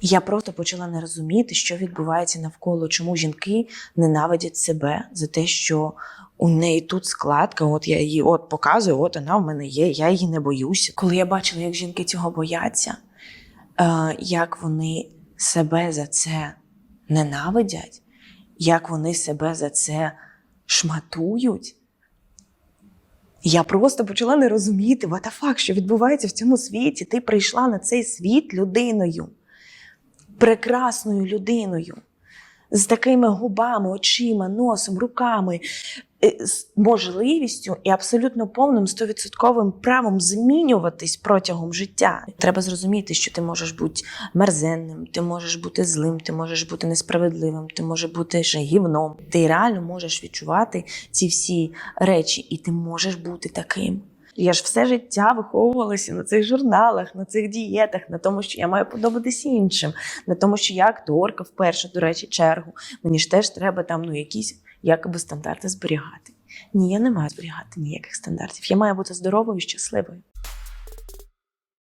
Я просто почала не розуміти, що відбувається навколо, чому жінки ненавидять себе за те, що у неї тут складка, от я її от показую, от вона в мене є, я її не боюся. Коли я бачила, як жінки цього бояться, е, як вони себе за це ненавидять, як вони себе за це шматують. Я просто почала не розуміти, what the fuck, що відбувається в цьому світі. Ти прийшла на цей світ людиною, прекрасною людиною, з такими губами, очима, носом, руками, е, з можливістю і абсолютно повним стовідсотковим правом змінюватись протягом життя. Треба зрозуміти, що ти можеш бути мерзенним, ти можеш бути злим, ти можеш бути несправедливим, ти можеш бути ще гівном. Ти реально можеш відчувати ці всі речі, і ти можеш бути таким. Я ж все життя виховувалася на цих журналах, на цих дієтах, на тому, що я маю подобатися іншим, на тому, що я акторка в першу, до речі, чергу. Мені ж теж треба там ну, якісь якоби стандарти зберігати. Ні, я не маю зберігати ніяких стандартів. Я маю бути здоровою і щасливою.